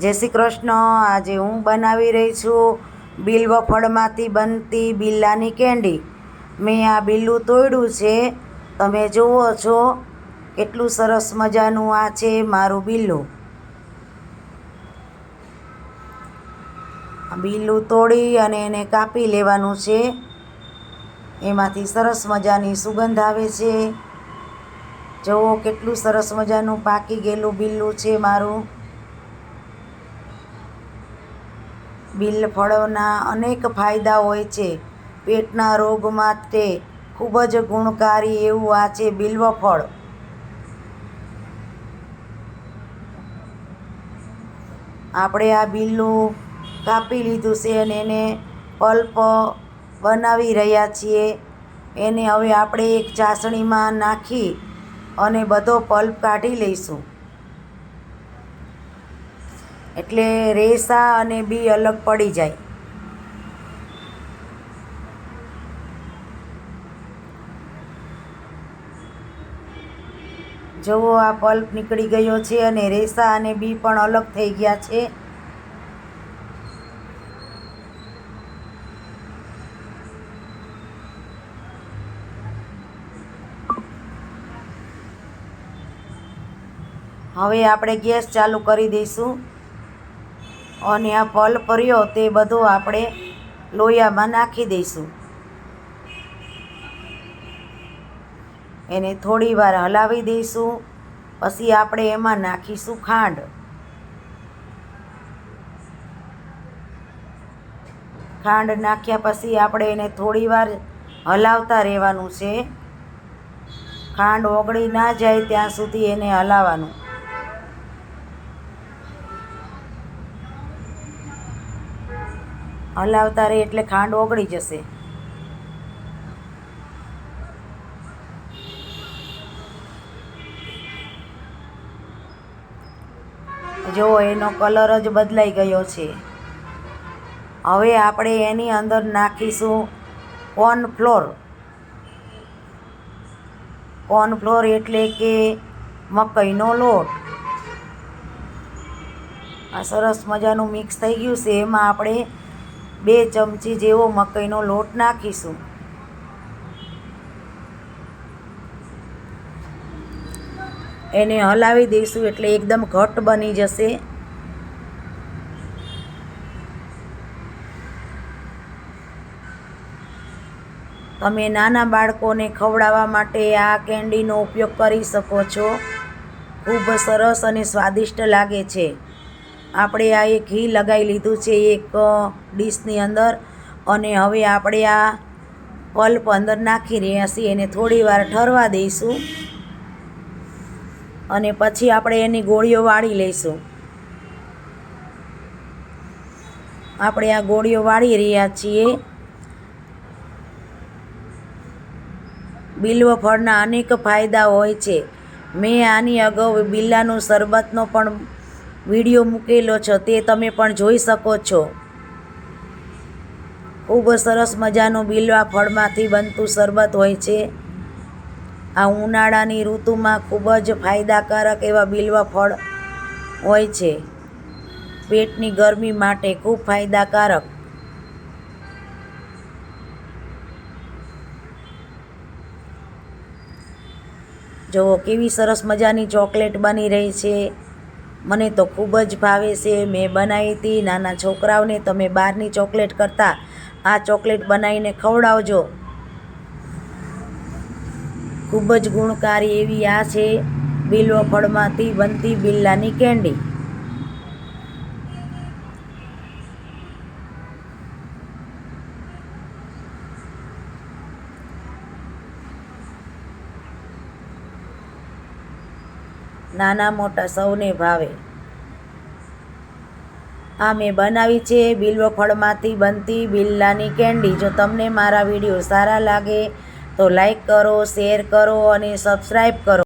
જય શ્રી કૃષ્ણ. આજે હું બનાવી રહી છું બિલ્વ ફળમાંથી બનતી બિલ્લાની કેન્ડી. મેં આ બિલ્લું તોડ્યું છે. તમે જુઓ છો કેટલું સરસ મજાનું આ છે મારું બિલ્લું. બિલ્લું તોડી અને એને કાપી લેવાનું છે. એમાંથી સરસ મજાની સુગંધ આવે છે. જુઓ કેટલું સરસ મજાનું પાકી ગયેલું બિલ્લું છે મારું. બિલ ફળોના અનેક ફાયદા હોય છે. પેટના રોગ માટે ખૂબ જ ગુણકારી એવું આ છે બિલ્વફળ આપણે આ બિલનું કાપી લીધું છે અને એને પલ્પ બનાવી રહ્યા છીએ. એને હવે આપણે એક ચાસણીમાં નાખી અને બધો પલ્પ કાઢી લઈશું. એટલે રેસા અને બી અલગ પડી જાય. જુઓ, આ પલ્પ નીકળી ગયો છે અને રેસા અને બી પણ અલગ થઈ ગયા છે. હવે આપણે ગેસ ચાલુ કરી દઈશું. અને આ પલ્પ રહ્યો તે બધો આપણે લોયામાં નાખી દઈશું. એને થોડી વાર હલાવી દઈશું, પછી આપણે એમાં નાખીશું ખાંડ. ખાંડ નાખ્યા પછી આપણે એને થોડી વાર હલાવતા રહેવાનું છે. ખાંડ ઓગળી ના જાય ત્યાં સુધી એને હલાવવાનું. હલાવતા રહે એટલે ખાંડ ઓગળી જશે. જો, એનો કલર જ બદલાઈ ગયો છે. હવે આપણે એની અંદર નાખીશું કોર્નફ્લોર. કોર્નફ્લોર એટલે કે મકઈનો લોટ. આ સરસ મજાનું મિક્સ થઈ ગયું છે. એમાં આપણે બે ચમચી જેવો મકઈનો લોટ નાખીશું. એને હલાવી દઈશું એટલે એકદમ ઘટ બની જશે. તમે નાના બાળકોને ખવડાવવા માટે આ કેન્ડીનો ઉપયોગ કરી શકો છો. ખૂબ સરસ અને સ્વાદિષ્ટ લાગે છે. આપણે આ એક ઘી લગાવી લીધું છે એક ડીશની અંદર. અને હવે આપણે આ પલ્પ અંદર નાખી રહ્યા છીએ. એને થોડી વાર ઠરવા દઈશું. અને પછી આપણે એની ગોળીઓ વાળી લઈશું. આપણે આ ગોળીઓ વાળી રહ્યા છીએ. બિલ્વ ફળના અનેક ફાયદા હોય છે. મેં આની અગાઉ બિલ્લાનું શરબતનો પણ વીડિયો મૂકેલો છે, તે તમે પણ જોઈ શકો છો. ખૂબ સરસ મજાનું બિલવા ફળમાંથી બનતું શરબત હોય છે. આ ઉનાળાની ઋતુમાં ખૂબ જ ફાયદાકારક એવા બિલવા ફળ હોય છે. પેટની ગરમી માટે ખૂબ ફાયદાકારક. જુઓ, કેવી સરસ મજાની ચોકલેટ બની રહી છે. મને તો ખૂબ જ ભાવે છે. મેં બનાવી હતી. નાના છોકરાઓને તમે બહારની ચોકલેટ કરતાં આ ચોકલેટ બનાવીને ખવડાવજો. ખૂબ જ ગુણકારી એવી આ છે. બિલ્વ ફળમાંથી બનતી બિલ્લાની કેન્ડી. નાના મોટા સૌને ભાવે. આ મેં બનાવી છે બિલ્વ ફળમાંથી બનતી બિલ્લાની કેન્ડી. જો તમને મારા વીડિયો સારા લાગે તો લાઈક કરો, શેર કરો અને સબસ્ક્રાઈબ કરો.